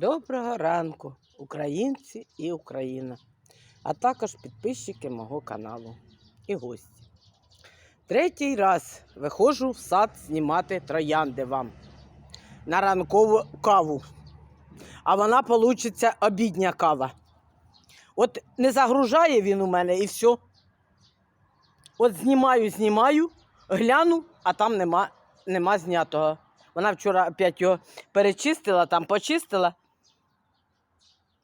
Доброго ранку, українці і Україна, а також підписчики мого каналу і гості. Третій раз виходжу в сад знімати троянди вам на ранкову каву. А вона получиться обідня кава. От не загружає він у мене і все. От знімаю, знімаю, гляну, а там нема, нема знятого. Вона вчора опять його перечистила, там почистила.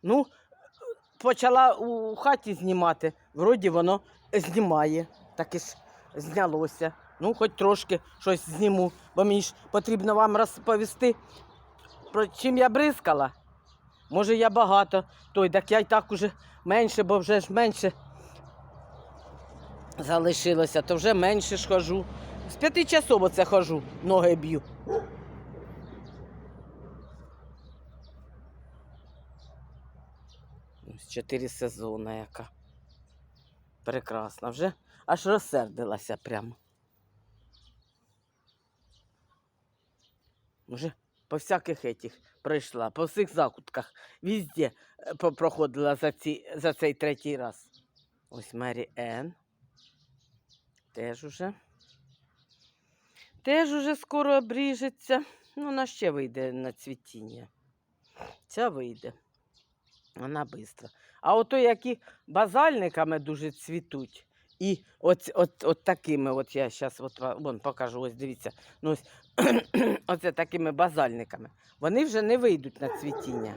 Ну, почала у хаті знімати. Вроді воно знімає. Так і ж знялося. Ну, хоч трошки щось зніму, бо мені ж потрібно вам розповісти, про чим я бризкала. Може, я багато той, так я й так уже менше, бо вже ж менше залишилося, то вже менше ж хожу. З п'яти часов оце хожу, ноги б'ю. Чотири сезони яка. Прекрасна. Вже аж розсердилася прямо. Вже по всяких етіх пройшла, по всіх закутках, везде е, проходила за, ці, за цей третій раз. Ось Мері Енн. Теж уже. Теж уже скоро обріжеться. Ну, вона ще вийде на цвітіння. Ця вийде. Вона швидко. А ото які базальниками дуже цвітуть. І от, от, от такими, от я зараз от, вон, покажу, ось дивіться. Ну, оце такими базальниками. Вони вже не вийдуть на цвітіння.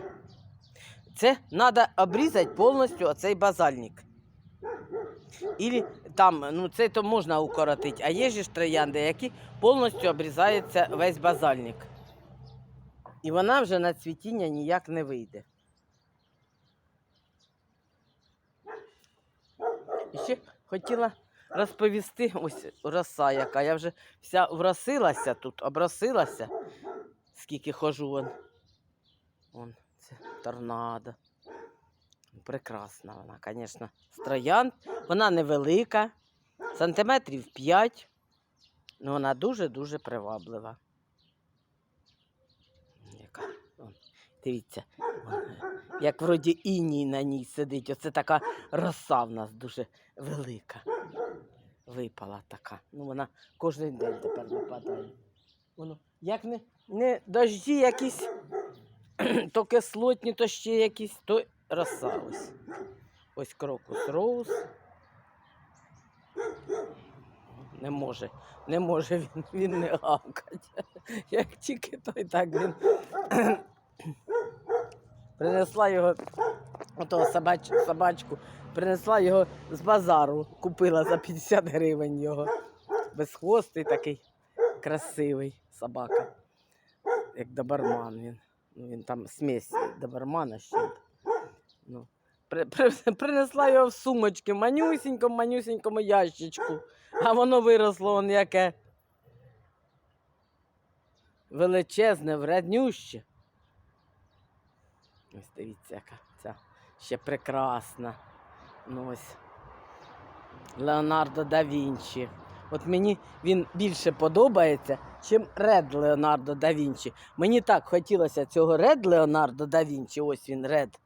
Це треба обрізати повністю оцей базальник. Ілі там, ну це то можна укоротити, а є ж троянди, які повністю обрізається весь базальник. І вона вже на цвітіння ніяк не вийде. Ще хотіла розповісти, ось роса яка. Я вже вся вросилася тут, обросилася, скільки хожу вон. Вон, це торнадо. Прекрасна вона, звісно, з троянд. Вона невелика, сантиметрів 5. Ну, вона дуже-дуже приваблива. Яка, вон, дивіться, як вроді іній на ній сидить. Оце така роса в нас дуже велика. Випала така. Ну, вона кожен день тепер випадає. Воно, як не, не дожді якісь, то кислотні, то ще якісь, то роса ось. Ось крокус роуз. Не може, не може він, він не гавкати. Як тільки той так він принесла його, отого собач, собачку, принесла його з базару, купила за 50 гривень його. Безхвостий такий красивий собака. Як доберман він. Ну, він там смесь добермана ще. Ну, при, при, принесла його в сумочки, манюсінькому, манюсінькому ящичку. А воно виросло он яке. Величезне, вреднюще. Ось дивіться, яка ця ще прекрасна. Ну ось. Леонардо да Вінчі. От мені він більше подобається, чим Ред Леонардо да Вінчі. Мені так хотілося цього Ред Леонардо да Вінчі. Ось він Ред.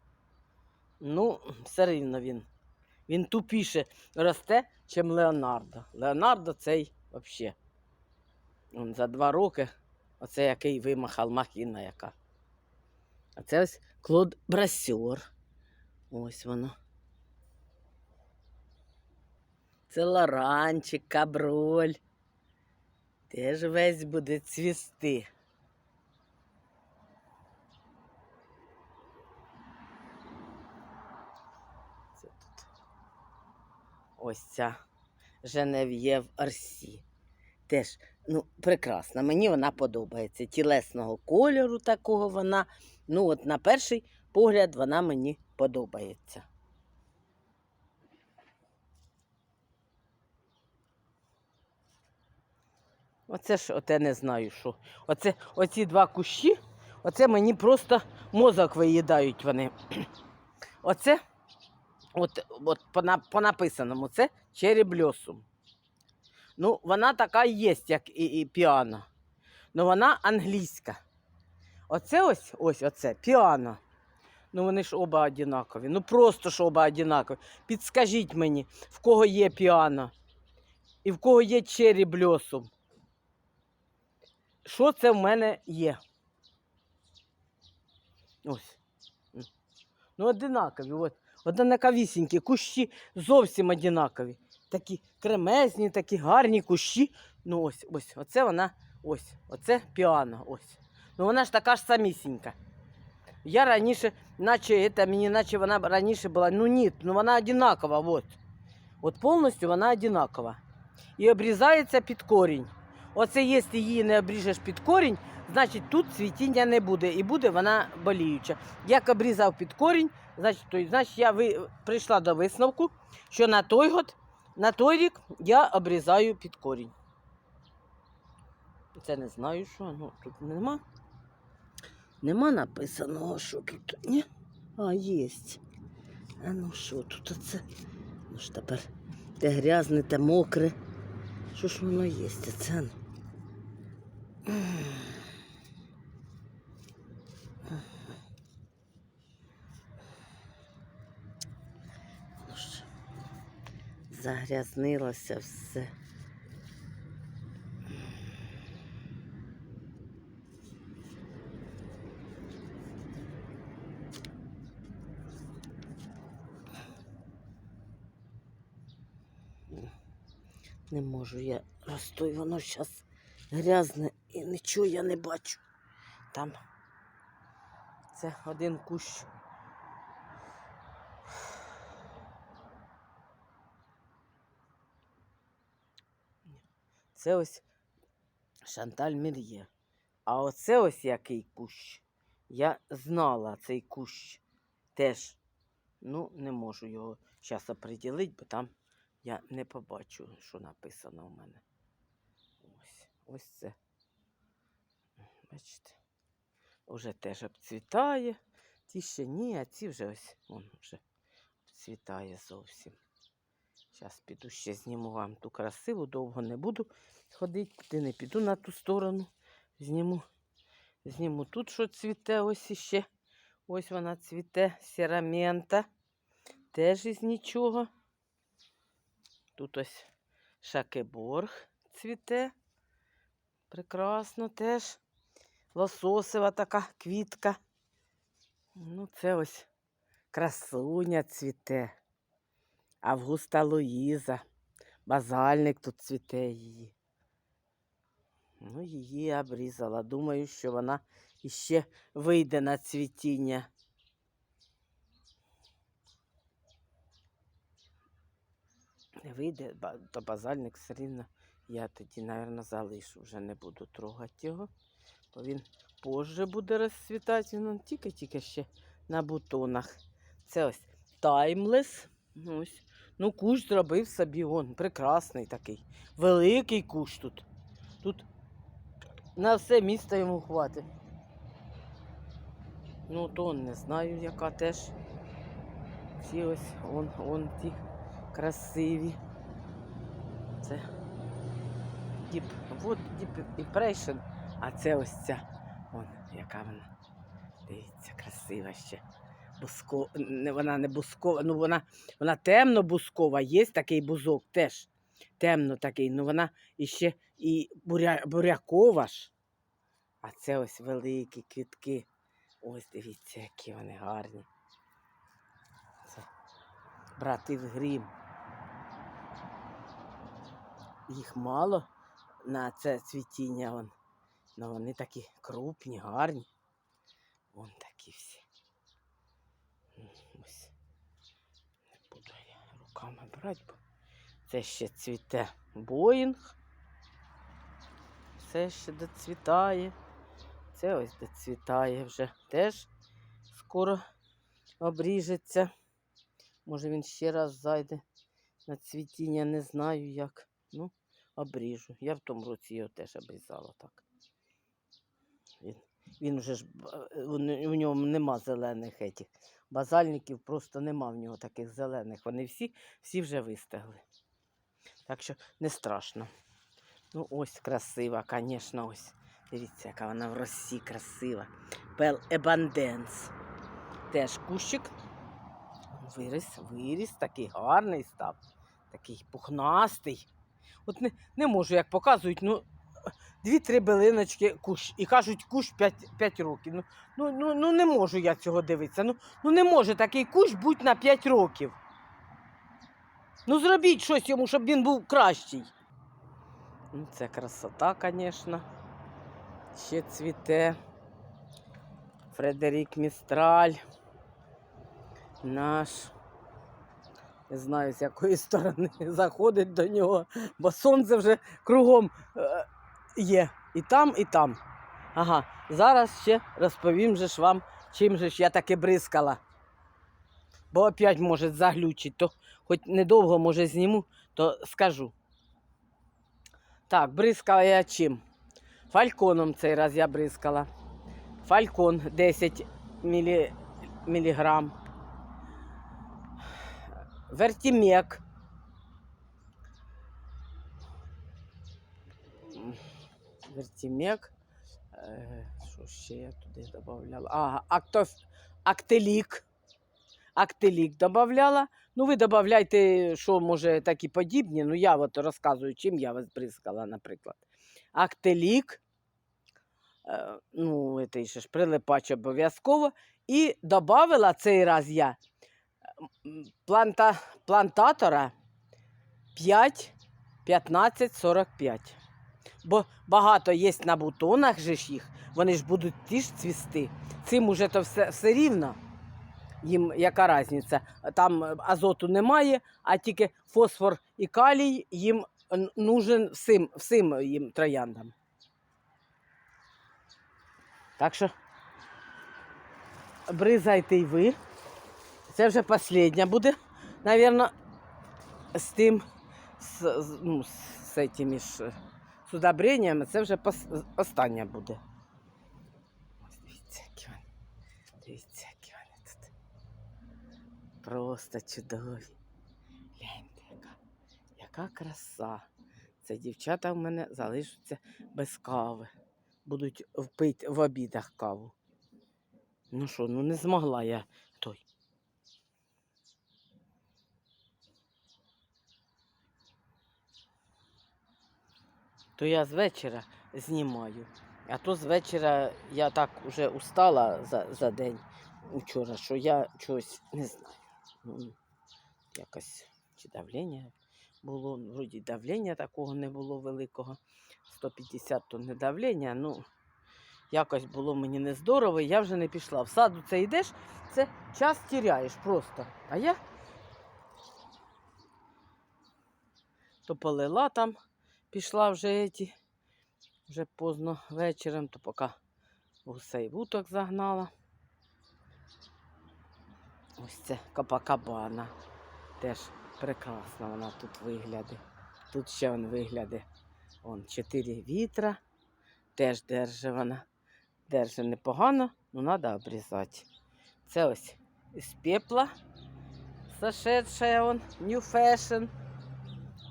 Ну, все рівно він. Він тупіше росте, чим Леонардо. Леонардо цей взагалі. За два роки оце який вимахав махіна яка. А це ось Клод Брасьор. Ось воно. Це лоранчик, каброль. Теж весь буде цвісти. Це тут. Ось ця Женев'єв Арсі. Теж, ну, прекрасна. Мені вона подобається. Тілесного кольору такого вона. Ну, от на перший погляд вона мені подобається. Оце ж оте не знаю що. Оце, оці два кущі, оце мені просто мозок виїдають вони. Оце, от, от по, на- по написаному, це черебльосум. Ну, вона така є, як і, і піано. Ну вона англійська. Оце ось, ось оце, піано. Ну вони ж оба однакові. Ну просто ж оба однакові. Підскажіть мені, в кого є піано і в кого є чері бльосум. Що це в мене є? Ось. Ну, одинакові. От. Однаковісінькі, кущі зовсім одинакові. Такі кремезні, такі гарні кущі. Ну ось, ось, оце вона, ось, оце піано, ось. Ну вона ж така ж самісінька. Я раніше, наче это, мені наче вона раніше була, ну ні, ну вона одинакова, от. От повністю вона одинакова. І обрізається під корінь. Оце якщо її не обріжеш під корінь, значить тут цвітіння не буде і буде вона боліюча. Як обрізав під корінь, значить, то, значить я ви, прийшла до висновку, що на той год, на той рік я обрізаю під корінь. Це не знаю, що, ну тут нема. Нема написаного, що тут. Ні? А, єсть. А ну що тут оце? Ну ж тепер те грязне, те мокре. Що ж воно є? Це? Ну Загрязнилося все. Не можу я розстой, воно зараз грязне і нічого я не бачу. Там це один кущ. Це ось Шанталь Мір'є. А оце ось який кущ. Я знала цей кущ теж. Ну, не можу його зараз оприділити, бо там я не побачу, що написано у мене. Ось, ось це. Бачите, вже теж обцвітає. Ті ще ні, а ці вже ось вон вже обцвітає зовсім. Зараз піду ще зніму вам ту красиву, довго не буду ходити, куди не піду на ту сторону. Зніму, зніму тут, що цвіте, ось іще. Ось вона цвіте, сірамента. Теж із нічого. Тут ось шакеборг цвіте. Прекрасно теж. Лососева така квітка. Ну, це ось красуня цвіте. Августа Луїза. Базальник тут цвіте її. Ну, її обрізала. Думаю, що вона іще вийде на цвітіння. Не вийде, то базальник все рівно я тоді, мабуть, залишу. Вже не буду трогати його, бо він позже буде розцвітати. Він тільки-тільки ще на бутонах. Це ось таймлес. Ось. Ну, кущ зробив собі он. Прекрасний такий. Великий кущ тут. Тут на все місто йому хватить. Ну, то не знаю, яка теж. Ці ось он, он ті красиві. Це діп, вот діп імпрейшн, а це ось ця. Вон, яка вона. Дивіться, красива ще. Буско... Вона не бускова, ну вона, вона темно-бускова, є такий бузок теж. Темно такий, ну вона іще і буря... бурякова ж. А це ось великі квітки. Ось дивіться, які вони гарні. Це братів грім. Їх мало на це цвітіння. Вон. Ну, вони такі крупні, гарні. Вон такі всі. Ось. Не буду я руками брати, бо це ще цвіте боїнг. Це ще доцвітає. Це ось доцвітає вже теж скоро обріжеться. Може він ще раз зайде на цвітіння, не знаю як. Ну, обріжу. Я в тому році його теж обрізала так. Він, він вже ж у у ньому нема зелених етіх. Базальників просто нема в нього таких зелених. Вони всі, всі вже вистигли. Так що не страшно. Ну, ось красива, звісно, ось. Дивіться, яка вона в росі красива. Пел Ебанденс. Теж кущик. Виріс, виріс, такий гарний став, такий пухнастий. От не, не можу, як показують, ну, дві-три билиночки кущ. І кажуть, кущ 5, 5 років. Ну, ну, ну, ну не можу я цього дивитися. Ну, ну не може такий кущ бути на 5 років. Ну зробіть щось йому, щоб він був кращий. Ну, це красота, звісно. Ще цвіте. Фредерік Містраль. Наш. Не знаю, з якої сторони заходить до нього, бо сонце вже кругом е, є. І там, і там. Ага, зараз ще розповім же ж вам, чим же ж я таки бризкала. Бо опять може заглючить, то хоч недовго може зніму, то скажу. Так, бризкала я чим? Фальконом цей раз я бризкала. Фалькон 10 мілі... міліграм. Вертімек. Вертімек. Е, Що ще я туди додавала? Ага, актоф... актелік. Актелік додавала. Ну, ви додавайте, що може такі подібні. Ну, я от розказую, чим я вас бризкала, наприклад. Актелік. Е, ну, це ще ж прилипач обов'язково. І додавала цей раз я планта, плантатора 5, 15, 45. Бо багато є на бутонах же ж їх, вони ж будуть ті ж цвісти. Цим уже то все, все рівно. Їм яка різниця? Там азоту немає, а тільки фосфор і калій їм нужен всім, всім їм трояндам. Так що бризайте й ви. Це вже остання буде, мабуть, з тим, з, ну, з цими ж з удобреннями, це вже пос- остання буде. Ось дивіться, які вони. Дивіться, які вони тут. Просто чудові. Гляньте, яка, яка краса. Це дівчата в мене залишаться без кави. Будуть пити в обідах каву. Ну що, ну не змогла я той. То я з вечора знімаю. А то з вечора я так вже устала за, за день вчора, що я чогось не знаю. Ну, Якось чи давлення було, ну, вроді давлення такого не було великого. 150 то не давлення, ну якось було мені не здорово, і я вже не пішла. В саду це йдеш, це час тіряєш просто. А я то полила там, пішла вже еті, вже поздно вечором, то поки гусей вуток загнала. Ось це капакабана. Теж прекрасна вона тут вигляди. Тут ще вон вигляди. Вон чотири вітра. Теж держи вона. Держи непогано, але треба обрізати. Це ось із пепла. Сошедшая он, New Fashion.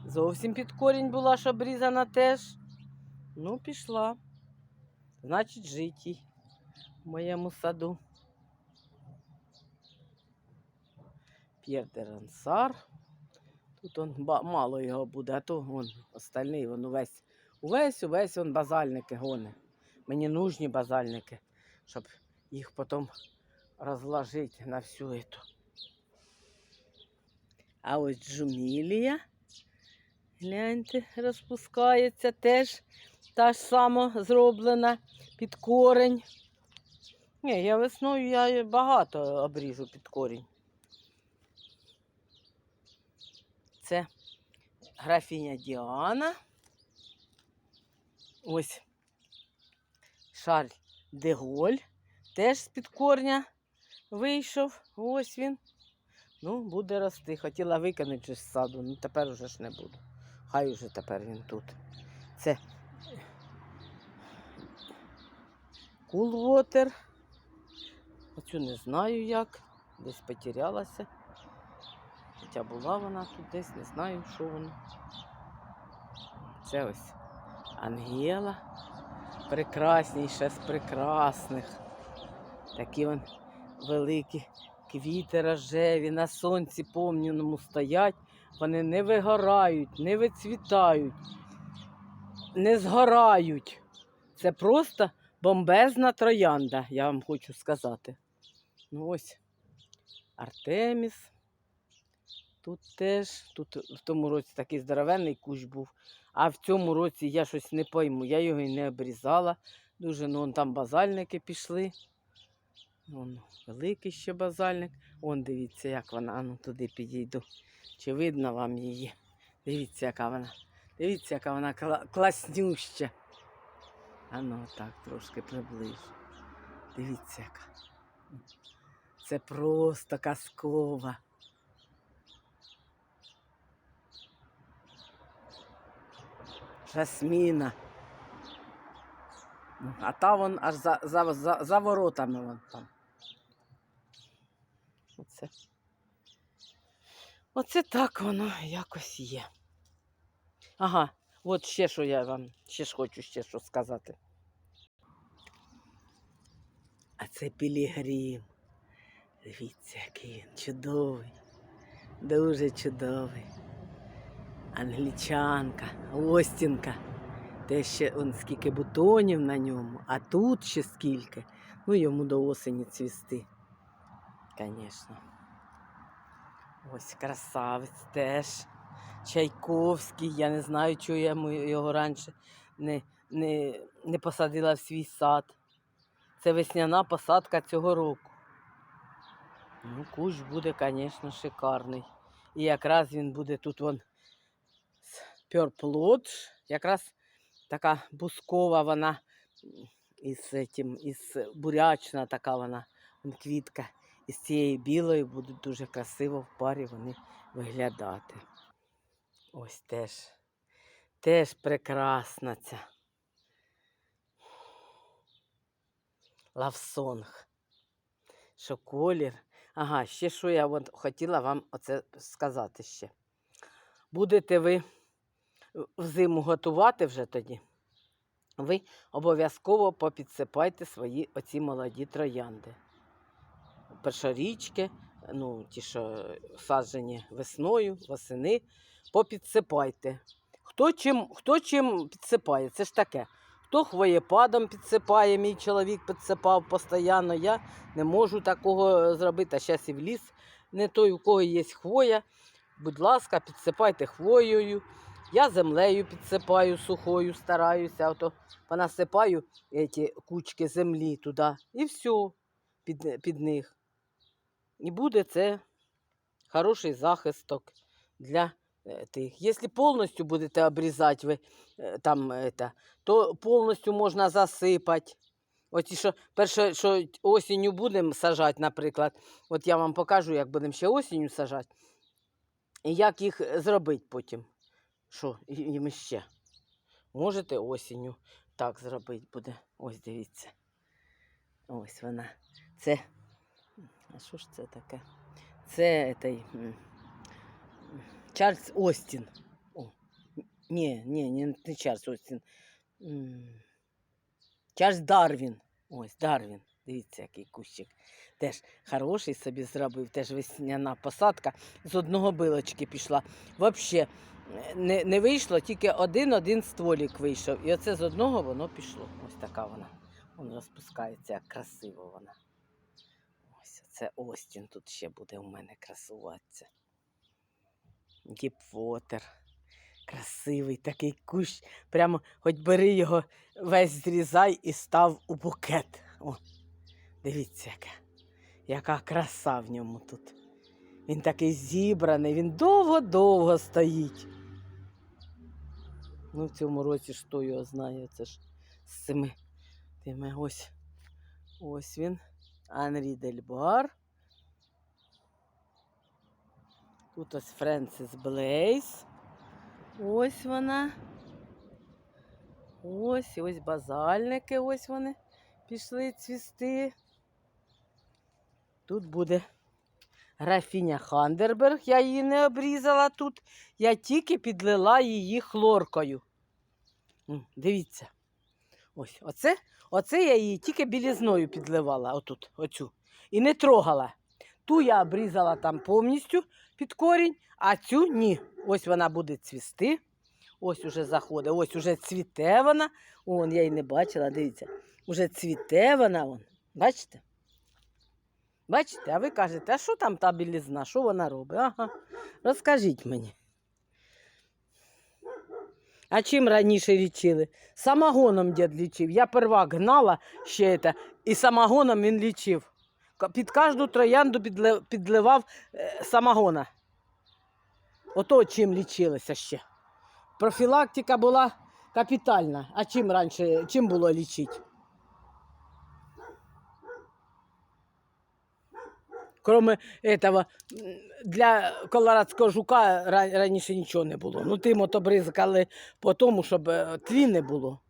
Зовсім під корінь була ж обрізана теж. Ну, пішла. Значить, жить їй в моєму саду. П'єр де Рансар. Тут он мало його буде, а то вон остальний, вон увесь, увесь, увесь он базальники гони. Мені нужні базальники, щоб їх потім розложити на всю эту. А ось джумілія, гляньте, розпускається теж та ж сама зроблена під корень. Ні, я весною я багато обріжу під корінь. Це графіня Діана. Ось Шарль де Голь. Теж з-під корня вийшов. Ось він. Ну, буде рости. Хотіла викинути з саду, ну тепер уже ж не буду. Хай уже тепер він тут. Це Кулвотер. Оцю не знаю як. Десь потерялася. Хоча була вона тут десь, не знаю, що воно. Це ось Ангела. прекрасніше з прекрасних. Такі вон великі квіти рожеві на сонці повняному стоять. Вони не вигорають, не вицвітають, не згорають. Це просто бомбезна троянда, я вам хочу сказати. Ну ось Артеміс. Тут теж, тут в тому році такий здоровенний кущ був. А в цьому році я щось не пойму, я його і не обрізала. Дуже, ну там базальники пішли. Вон великий ще базальник. Вон дивіться, як вона. Ану туди підійду. Чи видно вам її? Дивіться, яка вона. Дивіться, яка вона кла- класнюща. Ану, так трошки приближу. Дивіться, яка. Це просто казкова. Жасміна. Ну, А та вон аж за, за, за, за воротами вон там. Оце. Оце так воно якось є. Ага, от ще що я вам ще ж хочу ще що сказати. А це пілігрім. Дивіться, який він чудовий. Дуже чудовий. Англічанка, Остінка. Те ще он скільки бутонів на ньому, а тут ще скільки. Ну, йому до осені цвісти. Звісно. Ось красавець теж. Чайковський. Я не знаю, чого я його раніше не, не, не посадила в свій сад. Це весняна посадка цього року. Ну, кущ буде, звісно, шикарний. І якраз він буде тут вон Lodge, якраз така бускова вона із, із бурячна така вона вон квітка. Із цієї білої будуть дуже красиво в парі вони виглядати. Ось теж. Теж прекрасна ця. Лавсонг. Що колір. Ага, ще що я от хотіла вам оце сказати ще. Будете ви взиму готувати вже тоді, ви обов'язково попідсипайте свої оці молоді троянди. Першорічки, ну, ті, що саджені весною, восени, попідсипайте. Хто чим, хто чим підсипає, це ж таке. Хто хвоєпадом підсипає, мій чоловік підсипав постійно. Я не можу такого зробити. А зараз і в ліс не той, у кого є хвоя. Будь ласка, підсипайте хвоєю. Я землею підсипаю сухою, стараюся, ото понасипаю ці кучки землі туди і все під, під них. І буде це хороший захисток для е, тих. Якщо повністю будете обрізати ви е, там, это, то повністю можна засипати. Оці, що перше, що осінню будемо сажати, наприклад, от я вам покажу, як будемо ще осінню сажати, і як їх зробити потім. Що їм ще? Можете осінню так зробити буде. Ось дивіться. Ось вона. Це. А що ж це таке? Це той, Чарльз Остін. О, ні, ні, не, не Чарльз Остін. Чарльз Дарвін. Ось Дарвін. Дивіться, який кущик. Теж хороший собі зробив, теж весняна посадка. З одного билочки пішла. Взагалі не, не вийшло, тільки один-один стволік вийшов. І оце з одного воно пішло. Ось така вона. Вон розпускається, як красиво вона. Це Остін тут ще буде у мене красуватися. Діпвотер. Красивий такий кущ. Прямо хоч бери його весь зрізай і став у букет. О, дивіться, яка, яка краса в ньому тут. Він такий зібраний, він довго-довго стоїть. Ну, в цьому році ж хто його знає, це ж з цими тими ось. Ось він. Анрі Дельбар. Тут ось Френсіс Блейз. Ось вона. Ось, ось базальники, ось вони пішли цвісти. Тут буде графіня Хандерберг. Я її не обрізала тут. Я тільки підлила її хлоркою. Дивіться. Ось, оце, оце я її тільки білізною підливала, отут, оцю. І не трогала. Ту я обрізала там повністю під корінь, а цю ні. Ось вона буде цвісти. Ось уже заходить, ось уже цвіте вона. Вон, я її не бачила, дивіться. Уже цвіте вона. Вон. Бачите? Бачите, а ви кажете, а що там та білізна? Що вона робить? Ага. Розкажіть мені. А чим раніше лічили? Самогоном дід лічив. Я первак гнала ще це, і самогоном він лічив. Під кожну троянду підливав е, самогона. Ото чим лічилося ще. Профілактика була капітальна. А чим раніше, чим було лічити? Кроме этого, для колорадського жука раніше нічого не було. Ну, тим ото бризкали по тому, щоб е, тлі не було.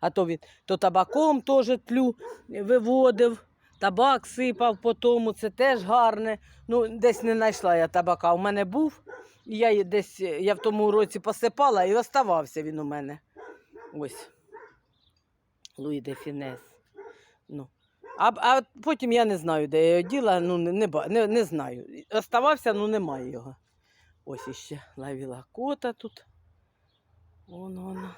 А то він то табаком теж тлю виводив, табак сипав по тому, це теж гарне. Ну, десь не знайшла я табака. У мене був, я десь е, я в тому році посипала і оставався він у мене. Ось. Луї де Фінес. Ну. А, а потім я не знаю, де я його діла, ну не, не, не, знаю. Оставався, ну немає його. Ось іще лавіла кота тут. Вон воно.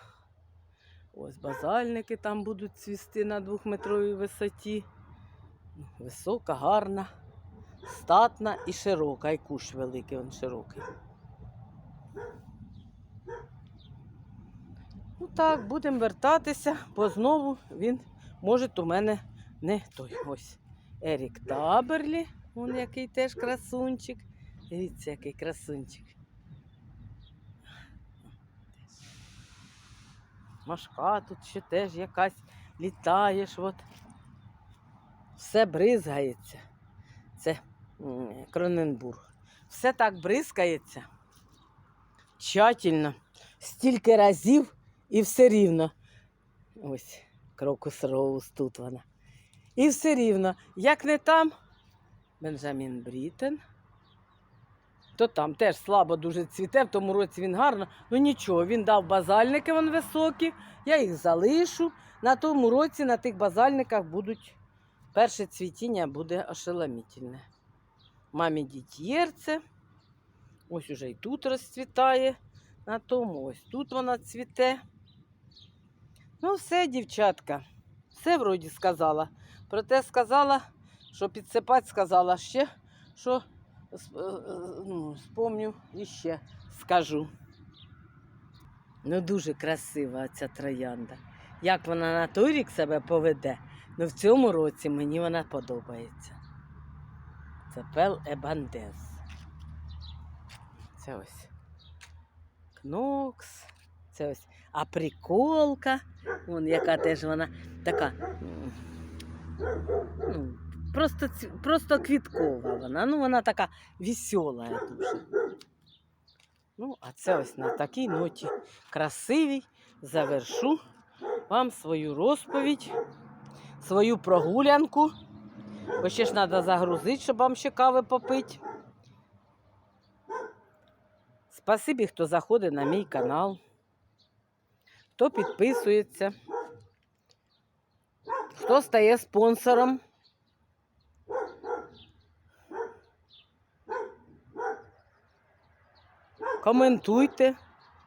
Ось базальники там будуть цвісти на двохметровій висоті. Висока, гарна, статна і широка, і кущ великий, він широкий. Ну так, будемо вертатися, бо знову він може у мене не той. Ось. Ерік Таберлі, він який теж красунчик. Дивіться, який красунчик. Машка тут ще теж якась літаєш. От. Все бризгається. Це Кроненбург. Все так бризкається. Тщательно. Стільки разів і все рівно. Ось крокус роуз тут вона. І все рівно, як не там, Бенджамін Брітен, то там теж слабо дуже цвіте, в тому році він гарно. Ну нічого, він дав базальники вон високі, я їх залишу. На тому році на тих базальниках будуть перше цвітіння буде ошеломітельне. Мамі дітєрце. Ось уже і тут розцвітає. На тому ось тут вона цвіте. Ну, все, дівчатка, все вроді сказала. Проте сказала, що підсипати сказала ще, що е, ну, спомню і ще скажу. Ну, дуже красива ця троянда. Як вона на той рік себе поведе, ну в цьому році мені вона подобається. Це Пел Ебандес. Це ось Кнокс. Це ось априколка. Вон яка теж вона така. Ну, просто, просто квіткова вона. Ну, вона така весела дуже. Ну, а це ось на такій ноті красивій завершу вам свою розповідь, свою прогулянку. Бо ще ж треба загрузити, щоб вам ще кави попити. Спасибі, хто заходить на мій канал, хто підписується, хто стає спонсором. Коментуйте,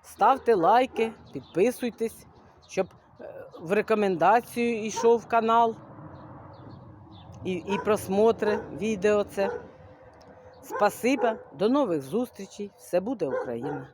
ставте лайки, підписуйтесь, щоб е, в рекомендацію йшов канал і, і просмотри відео це. Спасибо, до нових зустрічей. Все буде Україна!